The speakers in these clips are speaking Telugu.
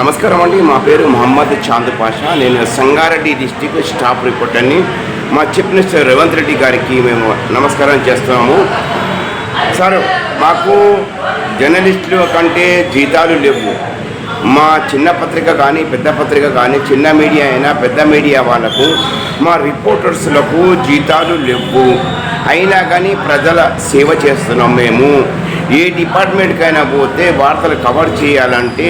నమస్కారం అండి. మా పేరు మహమ్మద్ చాంద్ పాషా. నేను సంగారెడ్డి డిస్టిక్ స్టాఫ్ రిపోర్టర్ని. మా చీఫ్ మినిస్టర్ రేవంత్ రెడ్డి గారికి మేము నమస్కారం చేస్తున్నాము. సార్ మాకు జర్నలిస్టుల కంటే జీతాలు లేవు. మా చిన్న పత్రిక కానీ పెద్ద పత్రిక కానీ చిన్న మీడియా అయినా పెద్ద మీడియా వాళ్ళకు మా రిపోర్టర్స్లకు జీతాలు లేవు. అయినా కానీ ప్రజల సేవ చేస్తున్నాం మేము. ఏ డిపార్ట్మెంట్కైనా పోతే వార్తలు కవర్ చేయాలంటే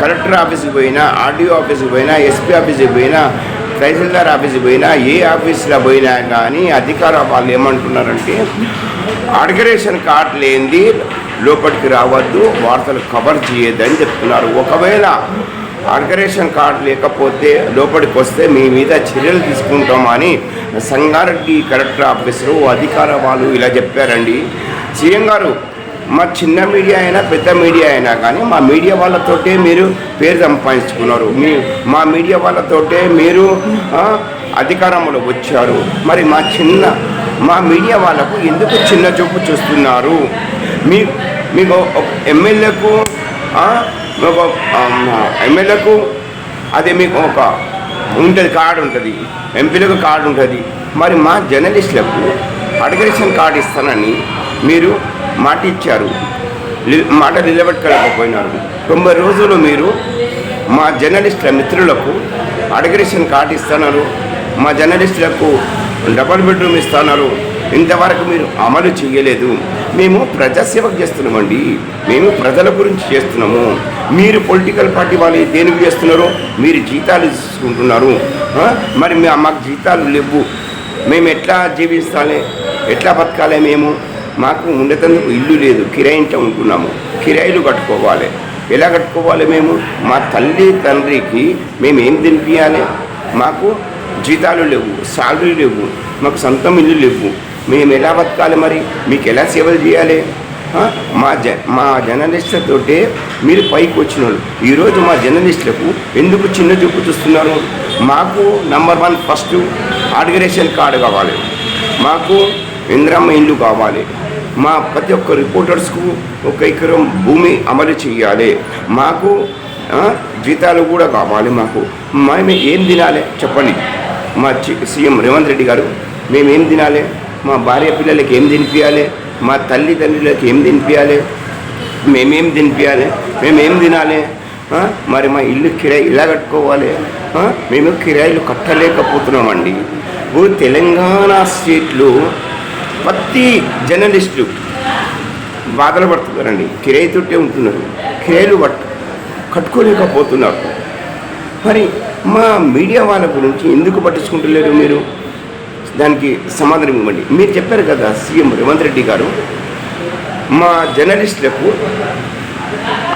కలెక్టర్ ఆఫీస్కి పోయినా ఆర్డీఓ ఆఫీస్కి పోయినా ఎస్పీ ఆఫీస్కి పోయినా తహసీల్దార్ ఆఫీస్కి పోయినా ఏ ఆఫీస్లో పోయినా కానీ అధికార వాళ్ళు ఏమంటున్నారంటే ఆర్గనైజేషన్ కార్డు లేనిది లోపలికి రావద్దు వార్తలు కవర్ చేయొద్దని చెప్తున్నారు. ఒకవేళ ఆర్గనైజేషన్ కార్డు లేకపోతే లోపలికి వస్తే మీ మీద చర్యలు తీసుకుంటామని సంగారెడ్డి కలెక్టర్ ఆఫీసరు అధికార వాళ్ళు ఇలా చెప్పారండి. సీఎం గారు మా చిన్న మీడియా అయినా పెద్ద మీడియా అయినా కానీ మా మీడియా వాళ్ళతోటే మీరు పేరు సంపాదించుకున్నారు. మీ మా మీడియా వాళ్ళతోటే మీరు అధికారంలో వచ్చారు. మరి మా చిన్న మా మీడియా వాళ్ళకు ఎందుకు చిన్న చూపు చూస్తున్నారు? మీ మీకు ఒక ఎమ్మెల్యేకు ఒక ఎమ్మెల్యేకు అదే మీకు ఒక ఉంటుంది కార్డు ఉంటుంది. ఎంపీలకు కార్డు ఉంటుంది. మరి మా జర్నలిస్టులకు అడ్గరేషన్ కార్డు ఇస్తానని మీరు మాట ఇచ్చారు. మాట నిలబెట్టుకోలేకపోయినారు. తొంభై రోజులు మీరు మా జర్నలిస్టుల మిత్రులకు అడ్గరేషన్ కార్డు ఇస్తున్నారు మా జర్నలిస్టులకు డబల్ బెడ్రూమ్ ఇస్తున్నారు ఇంతవరకు మీరు అమలు చేయలేదు. మేము ప్రజాసేవకు చేస్తున్నామండి మేము ప్రజల గురించి చేస్తున్నాము. మీరు పొలిటికల్ పార్టీ వాళ్ళు దేనికి చేస్తున్నారు మీరు జీతాలు తీసుకుంటున్నారు. మరి మా- మాకు జీతాలు లేవు. మేము ఎట్లా జీవిస్తాలే ఎట్లా బతకాలి మేము? మాకు ఉండేటందుకు ఇల్లు లేదు. కిరాయి ఇంట్లో ఉంటున్నాము. కిరాయిలు కట్టుకోవాలి. ఎలా కట్టుకోవాలి మేము? మా తల్లి తండ్రికి మేము ఏం తినిపించాలి మాకు జీతాలు లేవు. సాలరీ లేవు. మాకు సొంతం ఇల్లు లేవు. మేము ఎలా బతకాలి మరి? మీకు ఎలా సేవలు చేయాలి? మా జ మా జర్నలిస్టులతోటే మీరు పైకి వచ్చిన వాళ్ళు ఈరోజు మా జర్నలిస్టులకు ఎందుకు చిన్న చూపు చూస్తున్నారు? మాకు number one first organisation card కావాలి. మాకు ఇంద్రమ్మ ఇల్లు కావాలి. మా ప్రతి ఒక్క రిపోర్టర్స్కు ఒక ఎకరం భూమి అమలు చేయాలి. మాకు జీతాలు కూడా కావాలి మాకు. మేము ఏం తినాలి? చెప్పండి. మా సీఎం రేవంత్ రెడ్డి గారు మేము ఏం తినాలి? మా భార్య పిల్లలకి ఏం తినిపించాలి మా తల్లిదండ్రులకి ఏం తినిపించాలి మేమేం తినిపించాలి మేమేం తినాలి? మరి మా ఇల్లు కిరాయి ఇలా కట్టుకోవాలి? మేము కిరాయిలు కట్టలేకపోతున్నామండి. ఇప్పుడు తెలంగాణ స్టేట్లో ప్రతి జర్నలిస్టులు బాధలు పడుతున్నారండి. కిరాయి తోటే ఉంటున్నారు. కిరాయిలు పట్టు కట్టుకోలేకపోతున్నారు. మరి మా మీడియా వాళ్ళ గురించి ఎందుకు పట్టించుకుంటలేరు మీరు? దానికి సమాధానం ఇవ్వండి. మీరు చెప్పారు కదా సీఎం రేవంత్ రెడ్డి గారు మా జర్నలిస్టులకు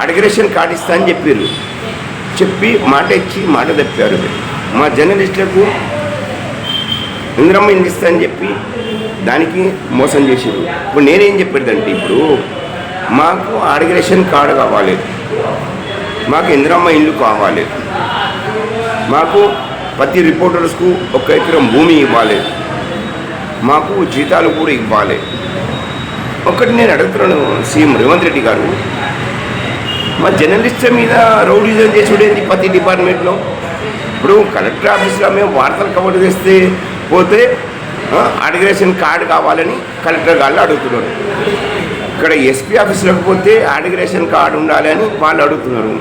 అడిగ్రేషన్ కార్డు ఇస్తా అని చెప్పారు. చెప్పి మాట ఇచ్చి మాట తప్పారు. మా జర్నలిస్టులకు ఇంద్రమ్మ ఇల్లు అని చెప్పి దానికి మోసం చేశారు. ఇప్పుడు నేనేం చెప్పేదంటే ఇప్పుడు మాకు ఆర్గనైజేషన్ కార్డు కావాలి. మాకు ఇంద్రమ్మ ఇల్లు కావాలి. మాకు ప్రతి రిపోర్టర్స్కు ఒక ఎకరం భూమి ఇవ్వాలి. మాకు జీతాలు కూడా ఇవ్వాలి. ఒకటి నేను అడుగుతున్నాను సీఎం రేవంత్ రెడ్డి గారు. మా జర్నలిస్టుల మీద రౌడీజం చేసుడేంది ప్రతి డిపార్ట్మెంట్లో? ఇప్పుడు కలెక్టర్ ఆఫీస్లో మేము వార్తలు కవర్ చేస్తే పోతే అడిగ్రేషన్ కార్డు కావాలని కలెక్టర్ గారు అడుగుతున్నారు. ఇక్కడ ఎస్పీ ఆఫీస్లోకి పోతే అడిగ్రేషన్ కార్డు ఉండాలి అని వాళ్ళు అడుగుతున్నారు.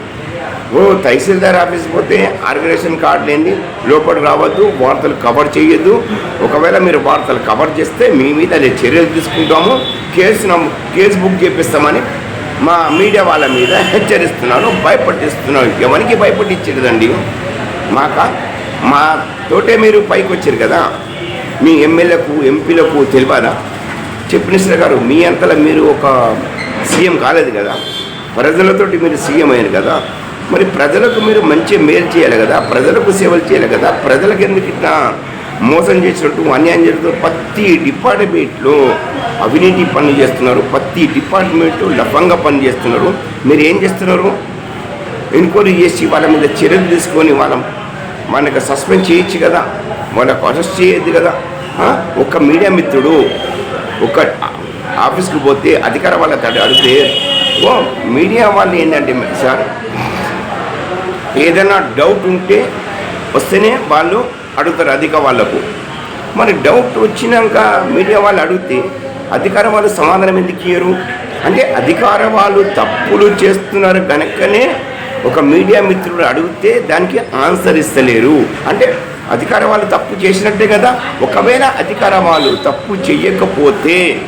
ఓ తహసీల్దార్ ఆఫీస్ పోతే ఆర్గనైజేషన్ కార్డు లేని లోపల రావద్దు వార్తలు కవర్ చేయొద్దు. ఒకవేళ మీరు వార్తలు కవర్ చేస్తే మీ మీద నేను చర్యలు తీసుకుంటాము. కేసు కేసు బుక్ చేపిస్తామని మా మీడియా వాళ్ళ మీద హెచ్చరిస్తున్నాను భయపట్టిస్తున్నాను. ఎవరికి భయపట్టించలేదండి. మాక మా తోటే మీరు పైకి వచ్చారు కదా. మీ ఎమ్మెల్యేకు ఎంపీలకు తెలియదా? చీఫ్ మినిస్టర్ గారు మీ అంతలా మీరు ఒక సీఎం కాలేదు కదా. ప్రజలతోటి మీరు సీఎం అయ్యారు కదా. మరి ప్రజలకు మీరు మంచి మేలు చేయాలి కదా ప్రజలకు సేవలు చేయాలి కదా ప్రజలకు ఎందుకు ఇట్లా మోసం చేసినట్టు అన్యాయం చేస్తున్నారు ప్రతి డిపార్ట్మెంట్లో అవినీతి పనులు చేస్తున్నారు ప్రతి డిపార్ట్మెంట్ లభంగా పని చేస్తున్నారు. మీరు ఏం చేస్తున్నారు? ఎంక్వైరీ చేసి వాళ్ళ మీద చర్యలు తీసుకొని వాళ్ళ మనకు సస్పెండ్ చేయొచ్చు కదా వాళ్ళకు అరెస్ట్ చేయొద్దు కదా. ఒక మీడియా మిత్రుడు ఒక ఆఫీస్కి పోతే అధికార వాళ్ళకి అడిగితే ఓ మీడియా వాళ్ళు ఏంటంటే సార్ ఏదైనా డౌట్ ఉంటే వస్తేనే వాళ్ళు అడుగుతారు అధిక వాళ్ళకు. మరి డౌట్ వచ్చినాక మీడియా వాళ్ళు అడిగితే అధికార వాళ్ళు సమాధానం ఎందుకు ఇయ్యరు? అంటే అధికార వాళ్ళు తప్పులు చేస్తున్నారు కనుకనే ఒక మీడియా మిత్రుడు అడిగితే దానికి ఆన్సర్ ఇస్తలేరు. అంటే అధికార వాళ్ళు తప్పు చేసినట్టే కదా? ఒకవేళ అధికార వాళ్ళు తప్పు చేయకపోతే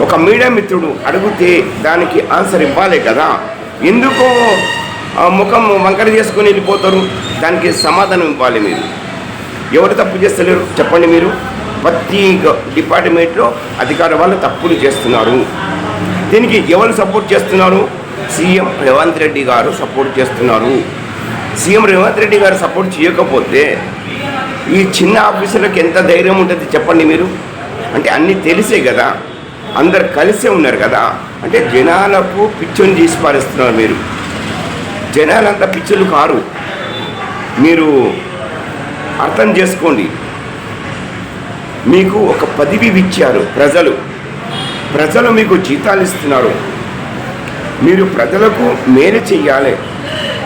ఒక మీడియా మిత్రుడు అడిగితే దానికి ఆన్సర్ ఇవ్వాలి కదా? ఎందుకో ముఖం వంకర చేసుకొని వెళ్ళిపోతారు. దానికి సమాధానం ఇవ్వాలి మీరు. ఎవరు తప్పు చేస్తలేరు? చెప్పండి మీరు. ప్రతి డిపార్ట్మెంట్లో అధికార వాళ్ళు తప్పులు చేస్తున్నారు. దీనికి ఎవరు సపోర్ట్ చేస్తున్నారు? సీఎం రేవంత్ రెడ్డి గారు సపోర్ట్ చేస్తున్నారు. సీఎం రేవంత్ రెడ్డి గారు సపోర్ట్ చేయకపోతే ఈ చిన్న ఆఫీసులకు ఎంత ధైర్యం ఉంటుంది చెప్పండి మీరు? అంటే అన్నీ తెలిసే కదా. అందరు కలిసే ఉన్నారు కదా. అంటే జనాలకు పిచ్చోని తీసి పారేస్తున్నారు మీరు. జనాలంతా పిచ్చులు కారు. మీరు అర్థం చేసుకోండి. మీకు ఒక పదవి ఇచ్చారు ప్రజలు. ప్రజలు మీకు జీతాలు ఇస్తున్నారు. మీరు ప్రజలకు మేలు చెయ్యాలి.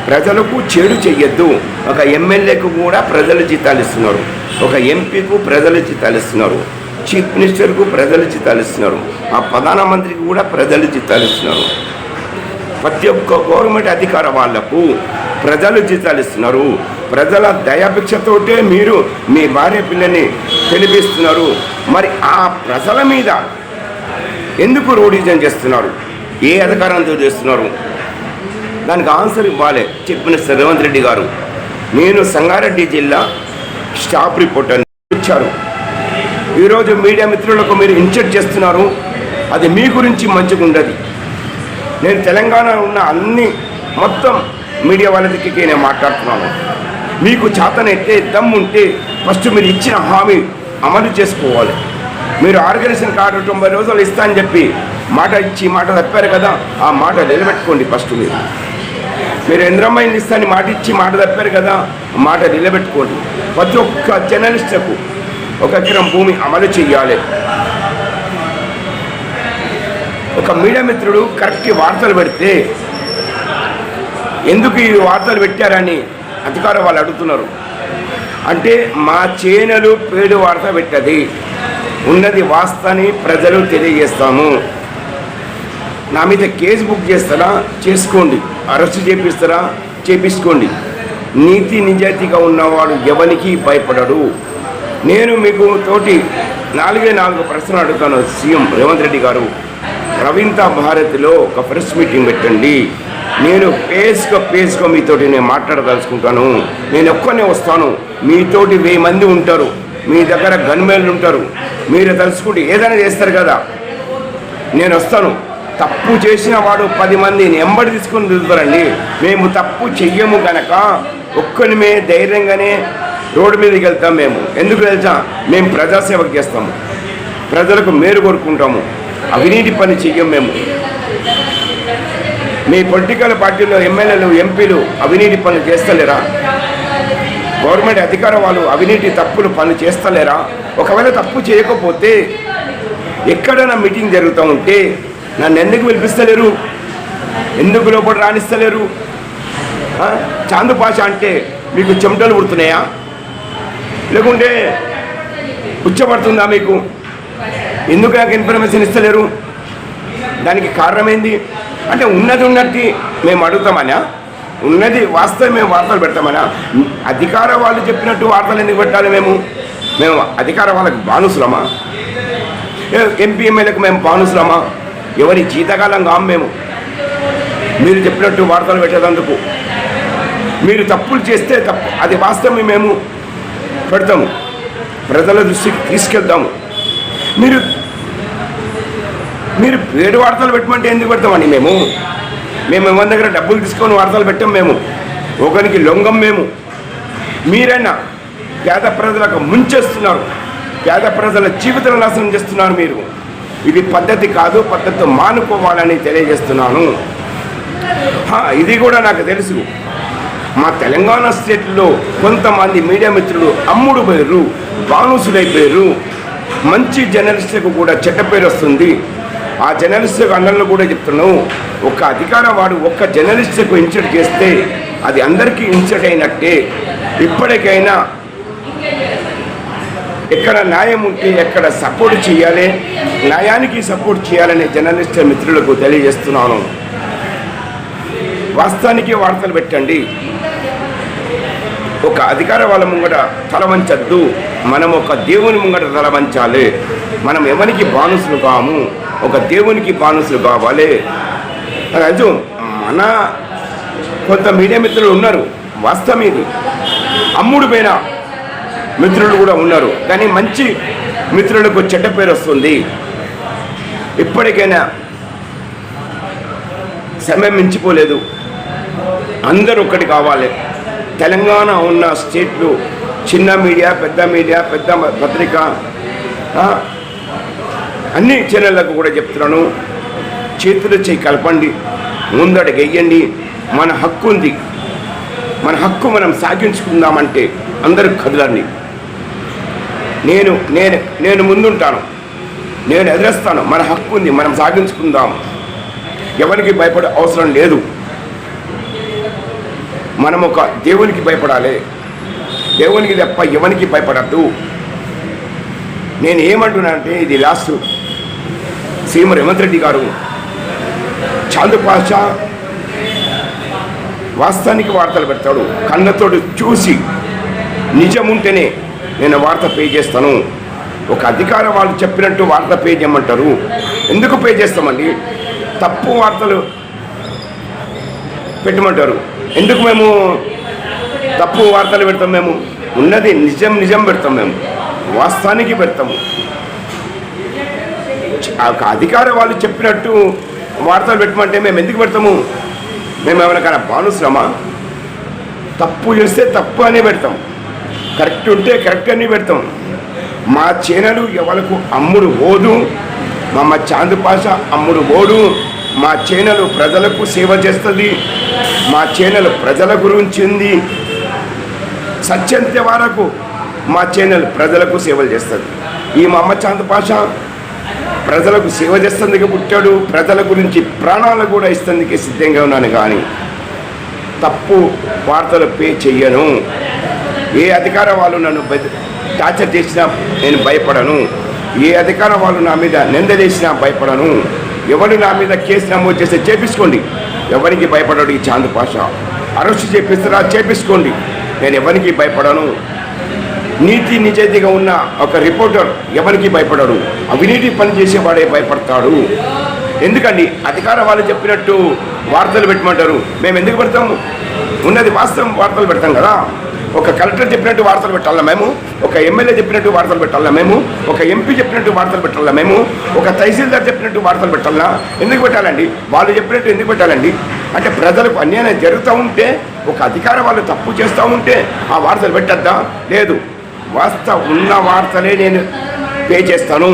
ప్రజలకు చెడు చెయ్యొద్దు. ఒక ఎమ్మెల్యేకు కూడా ప్రజలు జీతాలు ఇస్తున్నారు. ఒక ఎంపీకు ప్రజలు జీతాలు ఇస్తున్నారు. చీఫ్ మినిస్టర్కు ప్రజలు జీతాలు ఇస్తున్నారు. ఆ ప్రధానమంత్రికి కూడా ప్రజలు జీతాలు ఇస్తున్నారు. ప్రతి ఒక్క గవర్నమెంట్ అధికార వాళ్ళకు ప్రజలు జీతాలు ఇస్తున్నారు ప్రజల దయాభిక్షతోటే మీరు మీ భార్య పిల్లని తెలిపిస్తున్నారు. మరి ఆ ప్రజల మీద ఎందుకు రూఢిజం చేస్తున్నారు? ఏ అధికారంతో చేస్తున్నారు? దానికి ఆన్సర్ ఇవ్వాలి చెప్పిన సార్ రేవంత్ రెడ్డి గారు. నేను సంగారెడ్డి జిల్లా స్టాఫ్ రిపోర్టర్ ఇచ్చారు. ఈరోజు మీడియా మిత్రులకు మీరు ఇన్సెట్ చేస్తున్నారు. అది మీ గురించి మంచిగా ఉండదు నేను తెలంగాణ ఉన్న అన్ని మొత్తం మీడియా వాళ్ళ దిక్కి నేను మాట్లాడుతున్నాను. మీకు చేతనైతే దమ్ము ఉంటే ఫస్ట్ మీరు ఇచ్చిన హామీ అమలు చేసుకోవాలి. మీరు ఆర్గనైజేషన్ కార్డు తొంభై రోజులు ఇస్తా అని చెప్పి మాట ఇచ్చి మాట తప్పారు కదా ఆ మాట నిలబెట్టుకోండి ఫస్ట్ మీరు. మీరు ఎంద్రమ్మాయిని ఇస్తాని మాట ఇచ్చి మాట తప్పారు కదా మాట నిలబెట్టుకోండి. ప్రతి ఒక్క జర్నలిస్టుకు ఒక ఎకరం భూమి అమలు చేయాలి ఒక మీడియా మిత్రుడు కరెక్ట్ వార్తలు పెడితే ఎందుకు ఈ వార్తలు పెట్టారని అధికారులు వాళ్ళు అడుగుతున్నారు. అంటే మా చేనలు పేడు వార్త పెట్టది. ఉన్నది వాస్తని ప్రజలు తెలియజేస్తాము. నా మీద కేసు బుక్ చేస్తారా? చేసుకోండి. అరెస్ట్ చేపిస్తారా? చేపించుకోండి నీతి నిజాయితీగా ఉన్నవాడు ఎవరికి భయపడడు. నేను మీకు తోటి నాలుగే నాలుగు ప్రశ్నలు అడుగుతాను సీఎం రేవంత్ రెడ్డి గారు. రవీంద్ర భారతిలో ఒక ప్రెస్ మీటింగ్ పెట్టండి. నేను పేస్గా పేస్గా మీతోటి నేను మాట్లాడదలుచుకుంటాను. నేను ఒక్కనే వస్తాను. మీతోటి వెయ్యి మంది ఉంటారు. మీ దగ్గర గన్మేళ్ళు ఉంటారు. మీరు తలుచుకుంటే ఏదైనా చేస్తారు కదా. నేను వస్తాను. తప్పు చేసిన వాడు పది మందిని ఎంబడి తీసుకొని తిరుగుతారండి మేము తప్పు చెయ్యము గనక ఒక్కనిమే ధైర్యంగానే రోడ్డు మీదకి వెళ్తాం మేము. ఎందుకు వెళ్తాం? మేము ప్రజాసేవకు చేస్తాము. ప్రజలకు మేలు కోరుకుంటాము. అవినీతి పని చెయ్యం మేము. మీ పొలిటికల్ పార్టీలో ఎమ్మెల్యేలు ఎంపీలు అవినీతి పనులు చేస్తలేరా? గవర్నమెంట్ అధికార వాళ్ళు అవినీతి తప్పులు పనులు చేస్తలేరా? ఒకవేళ తప్పు చేయకపోతే ఎక్కడైనా మీటింగ్ జరుగుతూ ఉంటే నన్ను ఎందుకు పిలిపిస్తలేరు? ఎందుకు లోపల రాణిస్తలేరు? చాందు భాష అంటే మీకు చెమటలు పుడుతున్నాయా? లేకుంటే ఉచ్చబడుతుందా మీకు? ఎందుకు నాకు ఇన్ఫర్మేషన్ ఇస్తలేరు? దానికి కారణం ఏంది అంటే ఉన్నది ఉన్నట్టు మేము అడుగుతామనా? ఉన్నది వాస్తవం మేము వార్తలు పెడతామనా? అధికార వాళ్ళు చెప్పినట్టు వార్తలు ఎందుకు పెట్టాలి మేము? మేము అధికార వాళ్ళకి బానుసులమా? ఎంపీ ఎమ్మెల్యేలకు మేము బానుసులమా? ఎవరి జీతకాలం కాము మేము. మీరు చెప్పినట్టు వార్తలు పెట్టేదందుకు మీరు తప్పులు చేస్తే తప్పు. అది వాస్తవం మేము పెడతాము. ప్రజల దృష్టికి తీసుకెళ్తాము. మీరు మీరు వేడు వార్తలు పెట్టమంటే ఎందుకు పెడతామండి మేము? మేము ఎవరి దగ్గర డబ్బులు తీసుకొని వార్తలు పెట్టాం మేము? ఒకరికి లొంగం మేము. మీరైనా పేద ప్రజలకు ముంచేస్తున్నారు. పేద ప్రజల జీవితాలను నాశనం చేస్తున్నారు మీరు. ఇది పద్ధతి కాదు పద్ధతి మానుకోవాలని తెలియజేస్తున్నాను. ఇది కూడా నాకు తెలుసు. మా తెలంగాణ స్టేట్లో కొంతమంది మీడియా మిత్రులు అమ్ముడు పోయారు బానుసులైపోయారు మంచి జర్నలిస్టులకు కూడా చెడ్డ పేరు వస్తుంది. ఆ జర్నలిస్టులకు అందరిలో కూడా చెప్తున్నాను ఒక అధికార వాడు ఒక్క జర్నలిస్టుకు ఇన్సెట్ చేస్తే అది అందరికీ ఇన్సర్ట్ అయినట్టే. ఇప్పటికైనా ఎక్కడ న్యాయం ఉంటే ఎక్కడ సపోర్ట్ చేయాలి న్యాయానికి సపోర్ట్ చేయాలనే జర్నలిస్ట్ మిత్రులకు తెలియజేస్తున్నాను. వాస్తవానికి వార్తలు పెట్టండి. ఒక అధికార వాళ్ళ ముంగట తల వంచద్దు మనం ఒక దేవుని ముంగట తల వంచాలి మనం ఎవరికి బానుసులు కాము? ఒక దేవునికి బానుసులు కావాలి. రాజు మన కొంత మీడియా మిత్రులు ఉన్నారు. వాస్తవం ఇది. అమ్ముడు పైన మిత్రులు కూడా ఉన్నారు. కానీ మంచి మిత్రులకు చెడ్డ పేరు వస్తుంది. ఇప్పటికైనా సమయం మించిపోలేదు. అందరూ ఒకటి కావాలి. తెలంగాణ ఉన్న స్టేట్లు చిన్న మీడియా పెద్ద మీడియా పెద్ద పత్రిక అన్ని ఛానళ్ళకు కూడా చెప్తున్నాను. చేతులు చేయి కలపండి ముందడుగు గెయ్యండి. మన హక్కు ఉంది. మన హక్కు మనం సాగించుకుందామంటే అందరూ కదలండి. నేను నేను నేను ముందుంటాను. నేను ఎదురేస్తాను. మన హక్కు ఉంది. మనం సాగించుకుందాం. ఎవరికి భయపడే అవసరం లేదు. మనం ఒక దేవునికి భయపడాలి. దేవునికి తప్ప ఎవరికి భయపడద్దు. నేను ఏమంటున్నానంటే ఇది లాస్ట్ సీఎం రేవంత్ రెడ్డి గారు చాందు పాషా వాస్తవానికి వార్తలు పెడతాడు. కన్నతోడు చూసి నిజం ఉంటేనే నేను వార్త పే చేస్తాను. ఒక అధికార వాళ్ళు చెప్పినట్టు వార్త పే చేయమంటారు. ఎందుకు పే చేస్తామండి? తప్పు వార్తలు పెట్టమంటారు. ఎందుకు మేము తప్పు వార్తలు పెడతాం మేము? ఉన్నది నిజం నిజం పెడతాం మేము. వాస్తవానికి పెడతాము ఆ యొక్క అధికార వాళ్ళు చెప్పినట్టు వార్తలు పెట్టమంటే మేము ఎందుకు పెడతాము? మేము ఎవరికైనా బానుశ్రమా తప్పు చేస్తే తప్పు అనే పెడతాం. కరెక్ట్ ఉంటే కరెక్ట్ అని పెడతాం. మా చేనలు ఎవరికి అమ్ముడు పోదు మా మా చాందు పాష అమ్ముడు పోడు మా చేనలు ప్రజలకు సేవ చేస్తుంది. మా చేనలు ప్రజల గురించి ఉంది సత్యంత వరకు మా ఛానల్ ప్రజలకు సేవలు చేస్తుంది. ఈ మా అమ్మ చాంద్ పాష ప్రజలకు సేవ చేస్తుందికి పుట్టాడు. ప్రజల గురించి ప్రాణాలు కూడా ఇస్తుందికి సిద్ధంగా ఉన్నాను కానీ తప్పు వార్తలు పే చెయ్యను. ఏ అధికార వాళ్ళు నన్ను టార్చర్ చేసినా నేను భయపడను. ఏ అధికార వాళ్ళు నా మీద నింద చేసినా భయపడను. ఎవరు నా మీద కేసు నమోదు చేస్తే చేపించుకోండి. ఎవరికి భయపడడు ఈ చాంద్ పాష. అరెస్ట్ చేపిస్తారా చేపించుకోండి. నేను ఎవరికి భయపడను? నీతి నిజాయితీగా ఉన్న ఒక రిపోర్టర్ ఎవరికి భయపడడు? అవినీతి పని చేసేవాడే భయపడతాడు. ఎందుకండి? అధికార వాళ్ళు చెప్పినట్టు వార్తలు పెట్టమంటారు. మేము ఎందుకు పెడతాము? ఉన్నది వాస్తవం వార్తలు పెడతాం కదా. ఒక కలెక్టర్ చెప్పినట్టు వార్తలు పెట్టాలా మేము? ఒక ఎమ్మెల్యే చెప్పినట్టు వార్తలు పెట్టాలా మేము? ఒక ఎంపీ చెప్పినట్టు వార్తలు పెట్టాలా మేము? ఒక తహసీల్దార్ చెప్పినట్టు వార్తలు పెట్టాలా? ఎందుకు పెట్టాలండి? వాళ్ళు చెప్పినట్టు ఎందుకు పెట్టాలండి? అంటే ప్రజలకు అన్యాయం జరుగుతూ ఉంటే ఒక అధికార వాళ్ళు తప్పు చేస్తూ ఉంటే ఆ వార్తలు పెట్టద్దా? లేదు. వాస్తవ ఉన్న వార్తలే నేను పే చేస్తాను.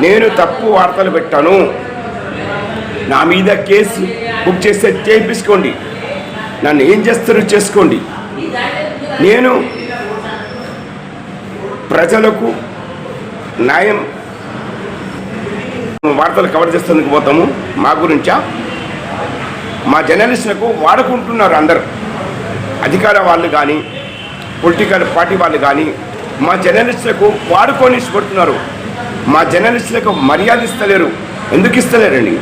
నేను తప్పు వార్తలు పెట్టాను. నా మీద కేసు బుక్ చేస్తే చేయించుకోండి. నన్ను ఏం చేస్తారో చేసుకోండి. నేను ప్రజలకు న్యాయం వార్తలు కవర్ చేసేందుకు పోతాము. మా గురించా? మా జర్నలిస్టులకు వాడుకుంటున్నారు అందరు. అధికార వాళ్ళు కానీ పొలిటికల్ పార్టీ వాళ్ళు కానీ మా జర్నలిస్టులకు వాడుకొని ఇష్టపడుతున్నారు. మా జర్నలిస్టులకు మర్యాద ఇస్తలేరు. ఎందుకు ఇస్తలేరండి?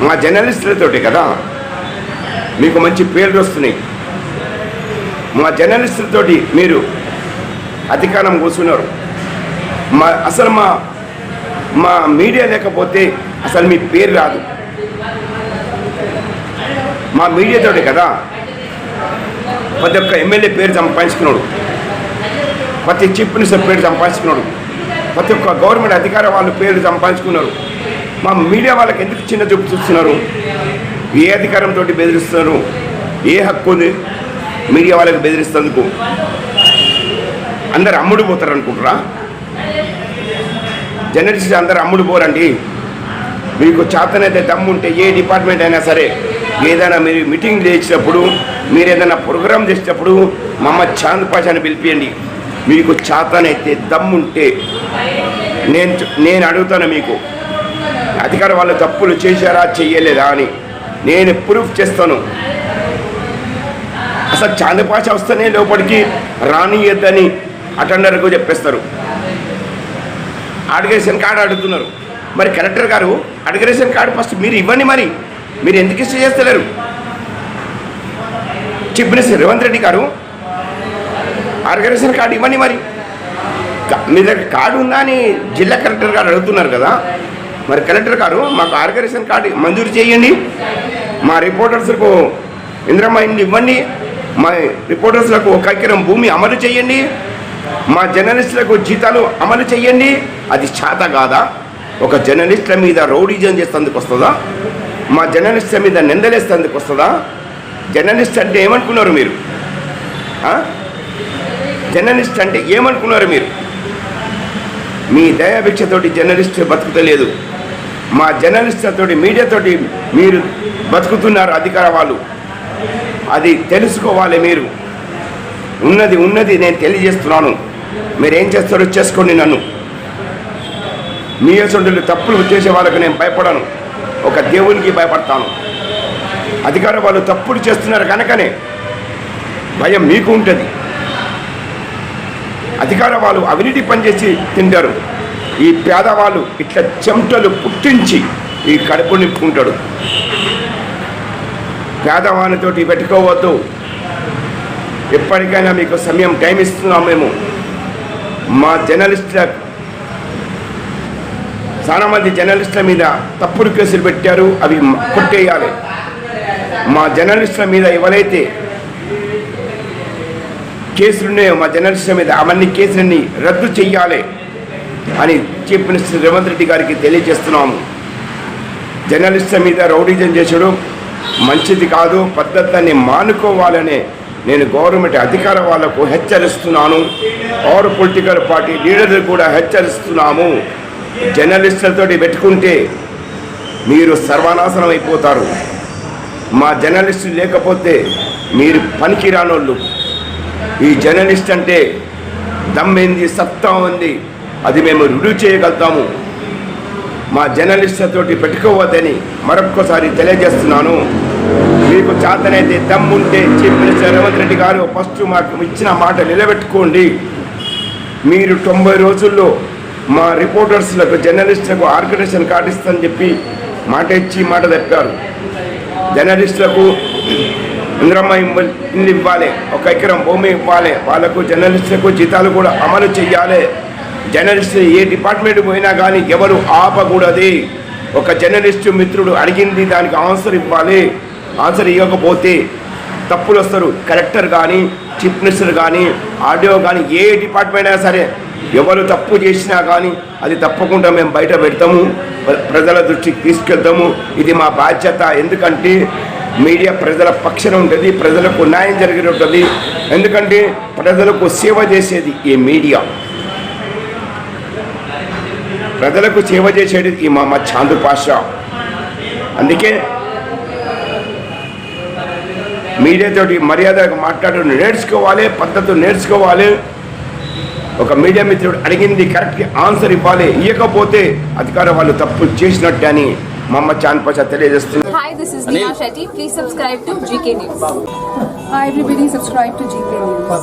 మా జర్నలిస్టులతోటి కదా? మీకు మంచి పేర్లు వస్తున్నాయి. మా జర్నలిస్టులతోటి మీరు అధికారం కూర్చున్నారు మా అసలు మా మా మీడియా లేకపోతే అసలు మీ పేరు రాదు. మా మీడియాతోటి కదా ప్రతి ఒక్క ఎమ్మెల్యే పేరు సంపాదించుకున్నాడు. ప్రతి చీఫ్ మినిస్టర్ పేరు సంపాదించుకున్నాడు. ప్రతి ఒక్క గవర్నమెంట్ అధికార వాళ్ళ పేరు సంపాదించుకున్నారు. మా మీడియా వాళ్ళకి ఎందుకు చిన్న చూపు చూస్తున్నారు? ఏ అధికారంతో బెదిరిస్తున్నారు? ఏ హక్కు ఉంది? మీడియా వాళ్ళకి బెదిరిస్తేందుకు? అందరు అమ్ముడు పోతారు అనుకుంటారా జర్నలిస్ట్ అందరు అమ్ముడు పోరండి. మీకు చేతనైతే దమ్ము ఉంటే ఏ డిపార్ట్మెంట్ అయినా సరే ఏదైనా మీరు మీటింగ్ చేసినప్పుడు మీరు ఏదైనా ప్రోగ్రామ్ చేసినప్పుడు మమ్మ చాంద్ పాషాని పిలిపియండి. మీకు చేతనైతే దమ్ముంటే నేను నేను అడుగుతాను మీకు. అధికార వాళ్ళు తప్పులు చేశారా చెయ్యలేదా అని. నేను ప్రూఫ్ చేస్తాను. అసలు చాందపాష వస్తేనే లోపలికి రానియద్దని అటెండర్కు చెప్పేస్తారు. అడిగేషన్ కార్డు అడుగుతున్నారు. మరి కలెక్టర్ గారు అడిగరేషన్ కార్డు ఫస్ట్ మీరు ఇవ్వండి మరి. మీరు ఎందుకు ఇష్ట చేస్తలేరు? చీఫ్ మినిస్టర్ రేవంత్ రెడ్డి గారు ఆర్గనైజేషన్ కార్డు ఇవ్వండి మరి. మీ దగ్గర కార్డు ఉందా అని జిల్లా కలెక్టర్ గారు అడుగుతున్నారు కదా. మరి కలెక్టర్ గారు మాకు ఆర్గనైజేషన్ కార్డు మంజూరు చేయండి. మా రిపోర్టర్స్కు ఇంద్రమ్మ ఇండ్లు ఇవ్వండి. మా రిపోర్టర్స్లకు ఒక ఎకరం భూమి అమలు చేయండి. మా జర్నలిస్టులకు జీతాలు అమలు చేయండి. అది చేత కాదా? ఒక జర్నలిస్టుల మీద రౌడీజం చేసేందుకు వస్తుందా? మా జర్నలిస్టుల మీద నిందలేసేందుకు వస్తుందా? జర్నలిస్ట్ అంటే ఏమనుకున్నారు మీరు? జర్నలిస్ట్ అంటే ఏమనుకున్నారు మీరు? మీ దయాభిక్షతోటి జర్నలిస్ట్ బతుకుతలేదు. మా జర్నలిస్టులతోటి మీడియాతోటి మీరు బతుకుతున్నారు అధికార వాళ్ళు. అది తెలుసుకోవాలి మీరు. ఉన్నది ఉన్నది నేను తెలియజేస్తున్నాను. మీరేం చేస్తారో చేసుకోండి నన్ను. మీ అసలు తప్పులు చేసే వాళ్ళకి నేను భయపడను. ఒక దేవునికి భయపడతాను. అధికార వాళ్ళు తప్పులు చేస్తున్నారు కనుకనే భయం మీకు ఉంటుంది. అధికార వాళ్ళు అవినీతి పనిచేసి తింటారు. ఈ పేదవాళ్ళు ఇట్లా చెమటలు పుట్టించి ఈ కడుపు నింపుకుంటాడు. పేదవానితోటి పెట్టుకోవద్దు. ఎప్పటికైనా మీకు సమయం టైం ఇస్తున్నాం మేము. మా జర్నలిస్టుల చాలా మంది జర్నలిస్టుల మీద తప్పుడు కేసులు పెట్టారు అవి కొట్టేయాలి. మా జర్నలిస్టుల మీద ఎవరైతే కేసులున్నాయో మా జర్నలిస్టుల మీద అవన్నీ కేసులన్నీ రద్దు చెయ్యాలి. అని చీఫ్ మినిస్టర్ రేవంత్ రెడ్డి గారికి తెలియజేస్తున్నాము. జర్నలిస్టుల మీద రౌడీజం చేసుడు మంచిది కాదు పద్ధతిని మానుకోవాలనే నేను గవర్నమెంట్ అధికార వాళ్ళకు హెచ్చరిస్తున్నాను. ఆరు పొలిటికల్ పార్టీ లీడర్లు కూడా హెచ్చరిస్తున్నాము. జర్నలిస్టులతో పెట్టుకుంటే మీరు సర్వనాశనం అయిపోతారు. మా జర్నలిస్టులు లేకపోతే మీరు పనికిరానోళ్ళు. ఈ జర్నలిస్ట్ అంటే దమ్మింది సత్తా ఉంది అది మేము రుజువు చేయగలుగుతాము. మా జర్నలిస్టులతోటి పెట్టుకోవద్దని మరొక్కసారి తెలియజేస్తున్నాను. మీకు చేతనైతే దమ్ముంటే చీఫ్ మినిస్టర్ రేవంత్ రెడ్డి గారు ఫస్ట్ మాకు ఇచ్చిన మాట నిలబెట్టుకోండి. మీరు తొంభై రోజుల్లో మా రిపోర్టర్స్లకు జర్నలిస్టులకు ఆర్గనైజేషన్ కార్డు ఇస్తానని చెప్పి మాట ఇచ్చి మాట తప్పారు. జర్నలిస్టులకు ఇంద్రమ్మ ఇల్లు ఇవ్వాలి ఒక ఎకరం భూమి ఇవ్వాలి వాళ్ళకు జర్నలిస్టులకు జీతాలు కూడా అమలు చేయాలి. జర్నలిస్ట్ ఏ డిపార్ట్మెంట్ పోయినా కానీ ఎవరు ఆపకూడదు. ఒక జర్నలిస్టు మిత్రుడు అడిగింది దానికి ఆన్సర్ ఇవ్వాలి. ఆన్సర్ ఇవ్వకపోతే తప్పులు వస్తారు. కలెక్టర్ కానీ చీఫ్ మినిస్టర్ కానీ ఆడియో కానీ ఏ డిపార్ట్మెంట్ అయినా సరే ఎవరు తప్పు చేసినా కానీ అది తప్పకుండా మేము బయట పెడతాము. ప్ర- ప్రజల దృష్టికి తీసుకెళ్తాము. ఇది మా బాధ్యత. ఎందుకంటే మీడియా ప్రజల పక్షన ఉంటుంది ప్రజలకు న్యాయం జరిగి ఉంటుంది. ఎందుకంటే ప్రజలకు సేవ చేసేది ఈ మీడియా. ప్రజలకు సేవ చేసేది ఈ మా మా చాందు పాషా అందుకే మీడియాతోటి మర్యాదగా మాట్లాడడం నేర్చుకోవాలి పద్ధతులు నేర్చుకోవాలి ఒక మీడియా మిత్రుడు అడిగింది కరెక్ట్ ఆన్సర్ ఇవ్వాలి ఇవ్వకపోతే అధికార వాళ్ళు తప్పు చేసినట్టు అని మమ్మ చాంద్ పాషా తెలియజేస్తున్నారు Hi, this is Neha Shetty. Please subscribe to GK News. Hi everybody, subscribe to GK News.